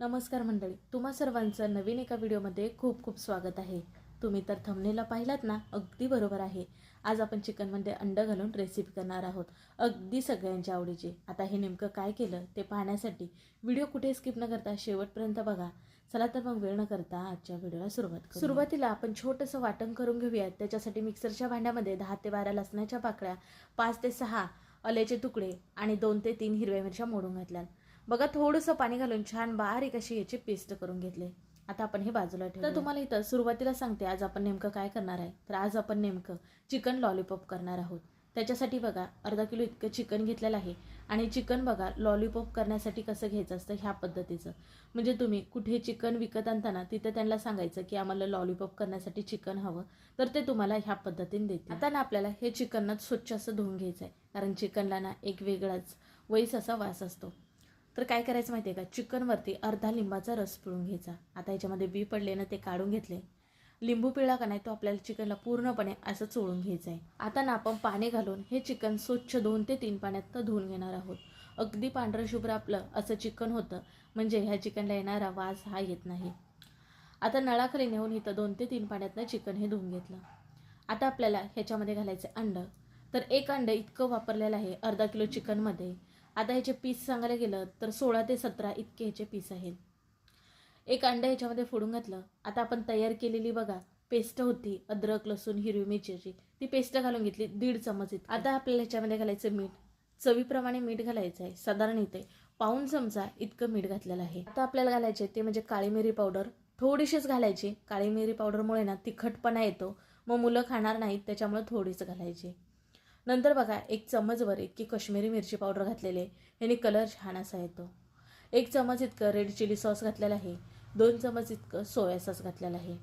नमस्कार मंडळी तुम्हा सर्वांचं नवीन एका व्हिडिओमध्ये खूप खूप स्वागत आहे. तुम्ही तर थंबनेला पाहिलात ना अगदी बरोबर आहे. आज आपण चिकनमध्ये अंडं घालून रेसिपी करणार आहोत. अगदी सगळ्यांच्या आवडीची. आता हे नेमकं काय केलं ते पाहण्यासाठी व्हिडिओ कुठे स्किप न करता शेवटपर्यंत बघा. चला तर मग वेळ न करता आजच्या व्हिडिओला सुरुवात सुरुवातीला आपण छोटंसं वाटण करून घेऊयात. त्याच्यासाठी मिक्सरच्या भांड्यामध्ये दहा ते बारा लसणाच्या पाकळ्या पाच ते सहा आल्याचे तुकडे आणि दोन ते तीन हिरव्या मिरच्या मोडून घातल्यात. बघा थोडंसं पाणी घालून छान बारीक अशी याची पेस्ट करून घेतले. आता आपण हे बाजूला ठेवू तर तुम्हाला इथं सुरुवातीला सांगते आज आपण नेमकं काय करणार आहे. तर आज आपण नेमकं चिकन लॉलीपॉप करणार आहोत. त्याच्यासाठी बघा अर्धा किलो इतकं चिकन घेतलेलं आहे. आणि चिकन बघा लॉलीपॉप करण्यासाठी कसं घ्यायचं असतं ह्या पद्धतीचं. म्हणजे तुम्ही कुठे चिकन विकत आणताना तिथं त्यांना सांगायचं की आम्हाला लॉलीपॉप करण्यासाठी चिकन हवं. तर ते तुम्हाला ह्या पद्धतीने देतील. आता ना आपल्याला हे चिकन स्वच्छ असं धुवून घ्यायचं आहे कारण चिकनला ना एक वेगळाच वैस असा वास असतो. तर काय करायचं माहिती आहे का? चिकनवरती अर्धा लिंबाचा रस पिळून घ्यायचा. आता याच्यामध्ये बी पडले ना ते काढून घेतले. लिंबू पिळला का नाही तो आपल्याला चिकनला पूर्णपणे असं चोळून घ्यायचं आहे आता ना आपण पाणी घालून हे चिकन स्वच्छ दोन ते तीन पाण्यात धुवून घेणार आहोत. अगदी पांढरं शुभ्र आपलं असं चिकन होतं म्हणजे ह्या चिकनला येणारा वास हा येत नाही. आता नळाखाली नेऊन इथं दोन ते तीन पाण्यातनं चिकन हे धुवून घेतलं. आता आपल्याला ह्याच्यामध्ये घालायचं अंड. तर एक अंड इतकं वापरलेलं आहे अर्धा किलो चिकनमध्ये. आता ह्याचे पीस सांगायला गेलं तर सोळा ते सतरा इतके ह्याचे पीस आहेत. एक अंड ह्याच्यामध्ये फोडून घातलं. आता आपण तयार केलेली बघा पेस्ट होती अद्रक लसूण हिरवी मिरचीची ती पेस्ट घालून घेतली दीड चमच इतकी. आता आपल्याला ह्याच्यामध्ये घालायचं मीठ. चवीप्रमाणे मीठ घालायचं आहे. साधारण इथे पाऊण चमचा इतकं मीठ घातलेलं आहे. आता आपल्याला घालायचे ते म्हणजे काळी मिरी पावडर. थोडीशीच घालायची. काळी मिरी पावडरमुळे ना तिखटपणा येतो. मग मुलं खाणार नाहीत त्याच्यामुळे थोडीच घालायची. नंतर बघा एक चमचभर इतकी कश्मीरी मिरची पावडर घातलेली आहे. याने कलर छान असा येतो. एक चमच इतकं रेड चिली सॉस घातलेला आहे. दोन चमच इतकं सोया सॉस घातलेला आहे.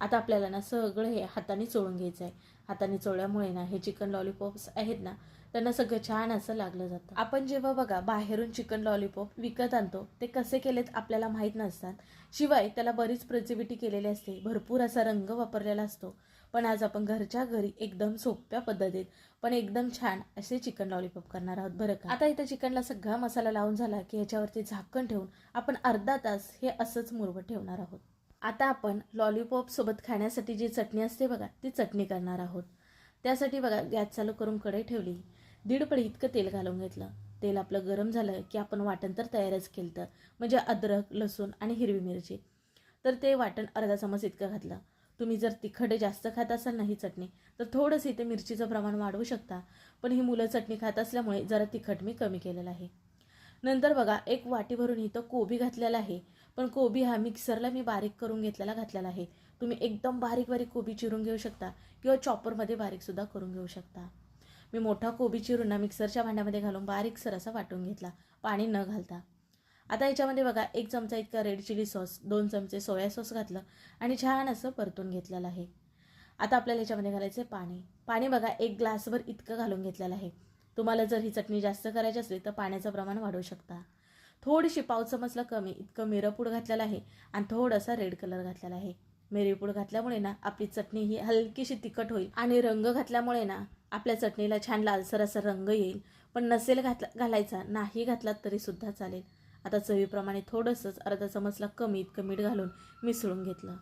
आता आपल्याला ना सगळं हे हाताने चोळून घ्यायचं आहे हाताने चोळल्यामुळे ना हे चिकन लॉलीपॉप्स आहेत ना त्यांना सगळं छान असं लागलं जातं. आपण जेव्हा बघा बाहेरून चिकन लॉलीपॉप विकत आणतो ते कसे केलेत आपल्याला माहीत नसतात. शिवाय त्याला बरीच प्रिझिबिलिटी केलेली असते. भरपूर असा रंग वापरलेला असतो. पण आज आपण घरच्या घरी एकदम सोप्या पद्धतीत पण एकदम छान असे चिकन लॉलीपॉप करणार आहोत. बरं का? आता इथं चिकनला सगळा मसाला लावून झाला की ह्याच्यावरती झाकण ठेवून आपण अर्धा तास हे असंच मुरवत ठेवणार आहोत. आता आपण लॉलीपॉप सोबत खाण्यासाठी जी चटणी असते बघा ती चटणी करणार आहोत. त्यासाठी बघा गॅस चालू करून कढई ठेवली. दीड पडी इतकं तेल घालून घेतलं. तेल आपलं गरम झालं की आपण वाटण तर तयारच केलं तर म्हणजे अद्रक लसूण आणि हिरवी मिरची. तर ते वाटण अर्धा चमच इतकं घातलं. तुम्ही जर तिखट जास्त खात असाल ना ही चटणी तर थोडंसं इथे मिरचीचं प्रमाण वाढवू शकता. पण ही मुलं चटणी खात असल्यामुळे जरा तिखट मी कमी केलेलं आहे. नंतर बघा एक वाटी भरून इथं कोबी घातलेला आहे. पण कोबी हा मिक्सरला मी बारीक करून घेतलेला घातलेला आहे. तुम्ही एकदम बारीक बारीक कोबी चिरून घेऊ शकता किंवा चॉपरमध्ये बारीकसुद्धा करून घेऊ शकता. मी मोठा कोबी चिरून ना मिक्सरच्या भांड्यामध्ये घालून बारीकसर असा वाटून घेतला. पाणी न घालता. आता याच्यामध्ये बघा एक चमचा इतका रेड चिली सॉस दोन चमचे सोया सॉस घातलं आणि छान असं परतून घेतलेलं आहे. आता आपल्याला याच्यामध्ये घालायचं पाणी. पाणी बघा एक ग्लासभर इतकं घालून घेतलेलं आहे. तुम्हाला जर ही चटणी जास्त करायची असली तर पाण्याचं प्रमाण वाढवू शकता. थोडीशी पाव चमचला कमी इतकं मिरपूड घातलेलं आहे आणि थोडासा रेड कलर घातलेला आहे. मिरपूड घातल्यामुळे ना आपली चटणी ही हलकीशी तिखट होईल आणि रंग घातल्यामुळे ना आपल्या चटणीला छान लालसर असा रंग येईल. पण नसेल घातला घालायचा नाही घातलात तरी सुद्धा चालेल. आता चवीप्रमाणे थोडंसंच अर्धा चमचला कमी इतकं मीठ घालून मिसळून घेतलं.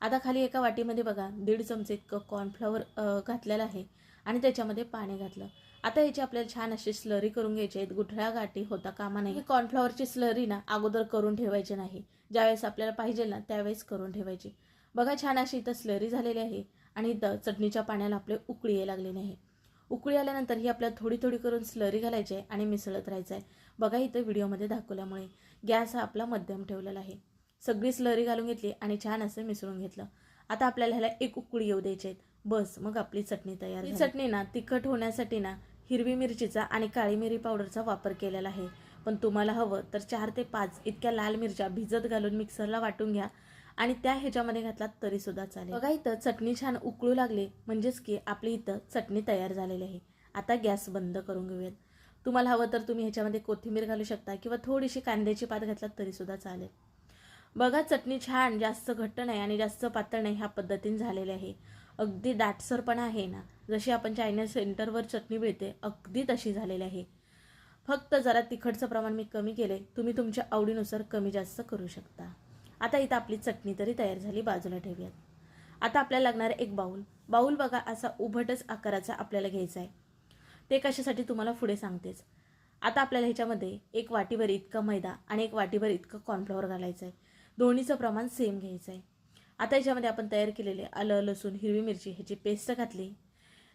आता खाली एका वाटीमध्ये बघा दीड चमचे इतकं कॉर्नफ्लॉवर घातलेलं आहे आणि त्याच्यामध्ये पाणी घातलं. आता याची आपल्याला छान अशी स्लरी करून घ्यायची आहेत. गुठळ्या गाठी होता कामा नाही ही कॉर्नफ्लॉवरची स्लरी ना अगोदर करून ठेवायची नाही. ज्यावेळेस आपल्याला पाहिजे ना त्यावेळेस करून ठेवायची. बघा छान अशी इथं स्लरी झालेली आहे आणि इथं चटणीच्या पाण्याला आपले उकळी यायला लागलेली आहे. उकळी आल्यानंतर ही आपल्याला थोडी थोडी करून स्लरी घालायची आहे आणि मिसळत राहायचं आहे. बघा इथं व्हिडिओमध्ये दाखवल्यामुळे गॅस हा आपला मध्यम ठेवलेला आहे. सगळी स्लरी घालून घेतली आणि छान असं मिसळून घेतलं. आता आपल्याला ह्याला एक उकळी येऊ द्यायची आहेत बस मग आपली चटणी तयार ही चटणी ना तिखट होण्यासाठी ना हिरवी मिरचीचा आणि काळी मिरी पावडरचा वापर केलेला आहे. पण तुम्हाला हवं तर चार ते पाच इतक्या लाल मिरच्या भिजत घालून मिक्सरला वाटून घ्या आणि त्या ह्याच्यामध्ये घातलात तरी सुद्धा चालेल. बघा इथं चटणी छान उकळू लागली. म्हणजेच की आपली इथं चटणी तयार झालेली आहे. आता गॅस बंद करून घेऊयात. तुम्हाला हवं तर तुम्ही ह्याच्यामध्ये कोथिंबीर घालू शकता किंवा थोडीशी कांद्याची पात घातलात तरीसुद्धा चालेल. बघा चटणी छान जास्त घट्ट नाही आणि जास्त पातळ नाही ह्या पद्धतीने झालेली आहे. अगदी दाटसरपणा आहे ना. जशी आपण चायना सेंटरवर चटणी मिळते अगदी तशी झालेली आहे. फक्त जरा तिखटचं प्रमाण मी कमी केले तुम्ही तुमच्या आवडीनुसार कमी जास्त करू शकता. आता इथं आपली चटणी तरी तयार झाली बाजूला ठेवूयात. आता आपल्याला लागणार एक बाऊल. बाऊल बघा असा उभटच आकाराचा आपल्याला घ्यायचा आहे. ते कशासाठी तुम्हाला पुढे सांगतेच. आता आपल्याला ह्याच्यामध्ये एक वाटीभर इतकं मैदा आणि एक वाटीभर इतकं कॉर्नफ्लॉवर घालायचं आहे दोन्हीचं प्रमाण सेम घ्यायचं आहे आता ह्याच्यामध्ये आपण तयार केलेले आलं लसूण हिरवी मिरची ह्याची पेस्ट घातली.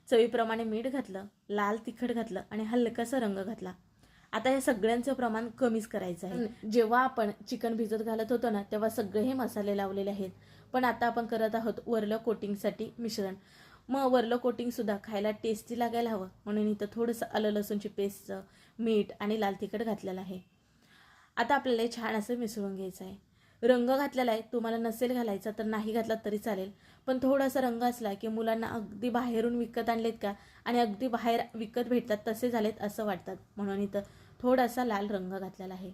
चवीप्रमाणे मीठ घातलं लाल तिखट घातलं आणि हलकासा रंग घातला. आता या सगळ्यांचं प्रमाण कमीच करायचं आहे. जेव्हा आपण चिकन भिजत घालत होतो ना तेव्हा सगळे हे मसाले लावलेले आहेत. पण आता आपण करत आहोत वरलं कोटिंगसाठी मिश्रण. मग वरलं कोटिंगसुद्धा खायला टेस्टी लागायला हवं. म्हणून इथं थोडंसं आलं लसूणची पेस्टचं मीठ आणि लाल तिखट घातलेलं आहे. आता आपल्याला छान असं मिसळून घ्यायचं आहे. रंग घातलेला आहे तुम्हाला नसेल घालायचा तर नाही घातला तरी चालेल. पण थोडासा रंग असला की मुलांना अगदी बाहेरून विकत आणलेत का? आणि अगदी बाहेर विकत भेटतात तसे झालेत असं वाटतात. म्हणून इथं थोडासा लाल रंग घातलेला आहे.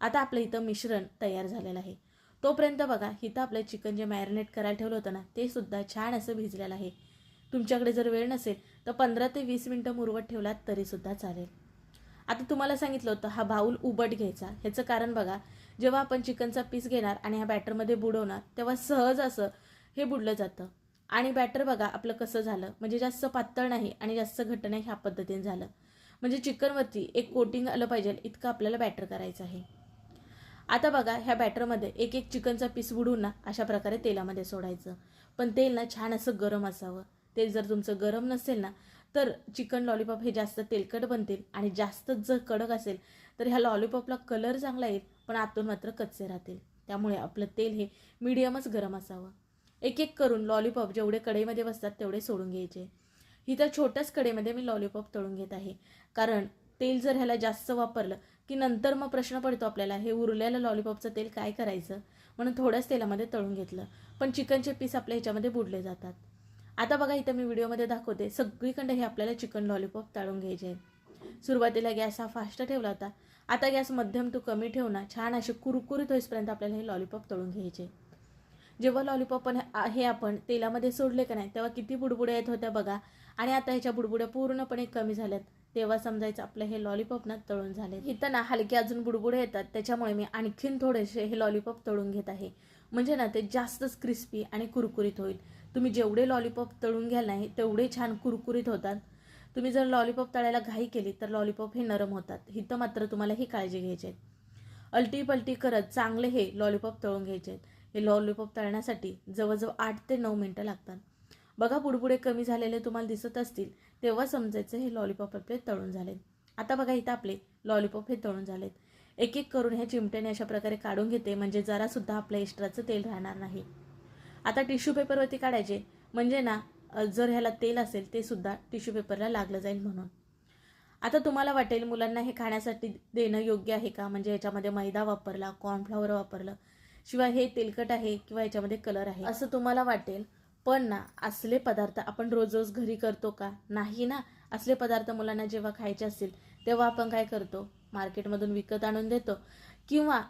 आता आपलं इथं मिश्रण तयार झालेलं आहे. तोपर्यंत बघा इथं आपलं चिकन जे मॅरिनेट करायला ठेवलं होतं ना ते सुद्धा छान असं भिजलेलं आहे. तुमच्याकडे जर वेळ नसेल तर पंधरा ते वीस मिनटं मुरवत ठेवलात तरीसुद्धा चालेल. आता तुम्हाला सांगितलं होतं हा बाऊल उबट घ्यायचा. ह्याचं कारण बघा जेव्हा आपण चिकनचा पीस घेणार आणि ह्या बॅटरमध्ये बुडवणार तेव्हा सहज असं हे बुडलं जातं. आणि बॅटर बघा आपलं कसं झालं. म्हणजे जास्त पातळ नाही आणि जास्त घट्ट नाही ह्या पद्धतीने झालं. म्हणजे चिकनवरती एक कोटिंग आलं पाहिजे इतकं आपल्याला बॅटर करायचं आहे. आता बघा ह्या बॅटरमध्ये एक एक चिकनचा पीस बुडवून ना अशा प्रकारे तेलामध्ये सोडायचं. पण तेल ना छान असं गरम असावं. तेल जर तुमचं गरम नसेल ना तर चिकन लॉलीपॉप हे जास्त तेलकट बनतील आणि जास्तच जर कडक असेल तर ह्या लॉलीपॉपला कलर चांगला येईल पण आतून मात्र कच्चे राहतील. त्यामुळे आपलं तेल हे मिडियमच गरम असावं. एक एक करून लॉलीपॉप जेवढे कढईमध्ये बसतात तेवढे सोडून घ्यायचे. ही तर छोट्याच कढईमध्ये मी लॉलीपॉप तळून घेत आहे. कारण तेल जर ह्याला जास्त वापरलं की नंतर मग प्रश्न पडतो आपल्याला हे उरलेलं लॉलीपॉपचं तेल काय करायचं? म्हणून थोड्याच तेलामध्ये तळून घेतलं. पण चिकनचे पीस आपल्या ह्याच्यामध्ये बुडले जातात. आता बघा इथं मी व्हिडिओमध्ये दाखवते सगळीकडे हे आपल्याला चिकन लॉलीपॉप तळून घ्यायचे आहेत. सुरुवातीला गॅस हा फास्ट ठेवला होता. आता गॅस मध्यम तो कमी ठेवणार छान असे कुरकुरीत होईपर्यंत आपल्याला हे लॉलीपॉप तळून घ्यायचे जेव्हा लॉलीपॉप पण हे आपण तेलामध्ये सोडले का नाही तेव्हा किती बुडबुड्या येत होत्या बघा. आणि आता ह्याच्या बुडबुड्या पूर्णपणे कमी झाल्यात. तेव्हा समजायचं आपलं हे लॉलीपॉप ना तळून झाले इथं ना हलके अजून बुडबुडे येतात त्याच्यामुळे मी आणखीन थोडेसे हे लॉलीपॉप तळून घेत आहे. म्हणजे ना ते जास्तच क्रिस्पी आणि कुरकुरीत होईल. तुम्ही जेवढे लॉलीपॉप तळून घ्याल नाही तेवढे छान कुरकुरीत होतात. तुम्ही जर लॉलीपॉप तळायला घाई केली तर लॉलीपॉप हे नरम होतात. इथं मात्र तुम्हाला ही काळजी घ्यायची आहे. अलटी पलटी करत चांगले हे लॉलीपॉप तळून घ्यायचे आहेत. हे लॉलीपॉप तळण्यासाठी जवळजवळ आठ ते नऊ मिनटं लागतात. बघा पुढपुढे कमी झालेले तुम्हाला दिसत असतील तेव्हा समजायचं हे लॉलीपॉप आपले तळून झालेत. आता बघा इथं आपले लॉलीपॉप हे तळून झालेत. एक एक करून हे चिमट्याने अशा प्रकारे काढून घेते म्हणजे जरासुद्धा आपलं एक्स्ट्राचं तेल राहणार नाही. आता टिश्यू पेपरवरती काढायचे. म्हणजे ना जर ह्याला तेल असेल ते सुद्धा टिश्यू पेपरला लागलं जाईल म्हणून. आता तुम्हाला वाटेल मुलांना हे खाण्यासाठी देणं योग्य आहे का? म्हणजे याच्यामध्ये मैदा वापरला कॉर्नफ्लॉवर वापरलं शिवाय हे तेलकट आहे किंवा याच्यामध्ये कलर आहे? असं तुम्हाला वाटेल. पण ना असले पदार्थ आपण रोज रोज घरी करतो का? नाही ना. असले पदार्थ मुलांना जेव्हा खायचे असतील तेव्हा आपण काय करतो? मार्केटमधून विकत आणून देतो. किंवा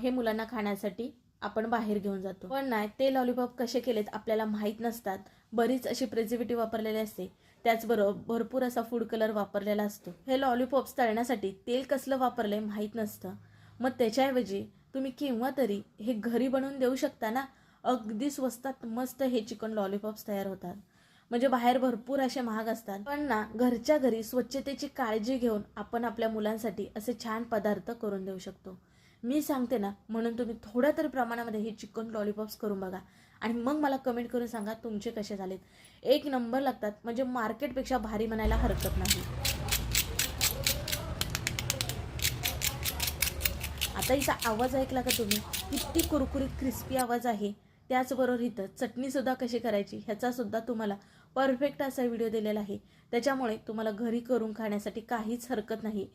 हे मुलांना खाण्यासाठी आपण बाहेर घेऊन जातो. पण नाही ते लॉलीपॉप कसे केलेत आपल्याला माहीत नसतात. बरीच अशी प्रेझिव्हेटिव्ह वापरलेली असते. त्याचबरोबर भरपूर असा फूड कलर वापरलेला असतो. हे लॉलीपॉप्स तळण्यासाठी तेल कसलं वापरलंय माहीत नसतं. मग त्याच्याऐवजी तुम्ही केव्हा तरी हे घरी बनवून देऊ शकता ना? अगदी स्वस्तात मस्त हे चिकन लॉलीपॉप्स तयार होतात. म्हणजे बाहेर भरपूर असे महाग असतात. पण ना घरच्या घरी स्वच्छतेची काळजी घेऊन आपण आपल्या मुलांसाठी असे छान पदार्थ करून देऊ शकतो. मी सांगते ना म्हणून तुम्ही थोड्या तरी प्रमाणामध्ये हे चिकन लॉलीपॉप्स करून बघा. आणि मग मला कमेंट करून सांगा तुमचे कसे झालेत. एक नंबर लागतात म्हणजे मार्केटपेक्षा भारी म्हणायला हरकत नाही. आता इथं आवाज ऐकला का तुम्ही? किती कुरकुरीत क्रिस्पी आवाज आहे. त्याचबरोबर इथं चटणीसुद्धा कशी करायची ह्याचासुद्धा तुम्हाला परफेक्ट असा व्हिडिओ दिलेला आहे. त्याच्यामुळे तुम्हाला घरी करून खाण्यासाठी काहीच हरकत नाही.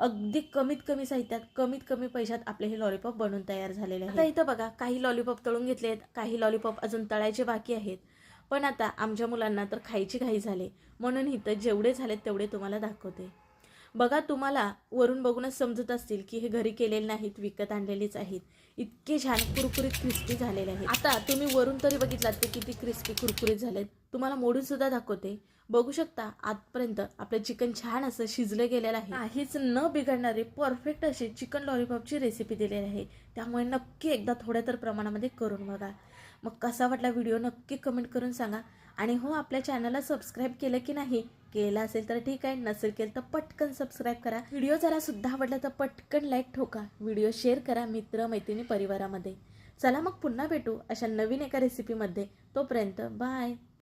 अगदी कमीत कमी साहित्यात कमीत कमी पैशात आपले हे लॉलीपॉप बनवून तयार झालेले आहेत. इथं बघा काही लॉलीपॉप तळून घेतले आहेत काही लॉलीपॉप अजून तळायचे बाकी आहेत. पण आता आमच्या मुलांना तर खायची घाई झाले. म्हणून इथं जेवढे झालेत तेवढे तुम्हाला दाखवते. बघा तुम्हाला वरून बघूनच समजत असतील की हे घरी केलेले नाहीत विकत आणलेलेच आहेत. इतके छान कुरकुरीत क्रिस्पी झालेले आहेत. आता तुम्ही वरून तरी बघितलात ते किती क्रिस्पी कुरकुरीत झालेत. तुम्हाला मोडून सुद्धा दाखवते. बघू शकता आजपर्यंत आपलं चिकन छान असं शिजलं गेलेलं आहे. काहीच न बिघडणारी परफेक्ट अशी चिकन लॉलीपॉपची रेसिपी दिलेली आहे. त्यामुळे नक्की एकदा थोड्या तर प्रमाणामध्ये करून बघा. मग कसा वाटला व्हिडिओ नक्की कमेंट करून सांगा. आणि हो आपल्या चॅनलला सबस्क्राईब केलं की नाही केला असेल तर ठीक आहे नसेल केलं तर पटकन सबस्क्राईब करा. व्हिडिओ जरा सुद्धा आवडला तर पटकन लाईक ठोका. व्हिडिओ शेअर करा मित्र मैत्रिणी परिवारामध्ये. चला मग पुन्हा भेटू अशा नवीन एका रेसिपीमध्ये तोपर्यंत बाय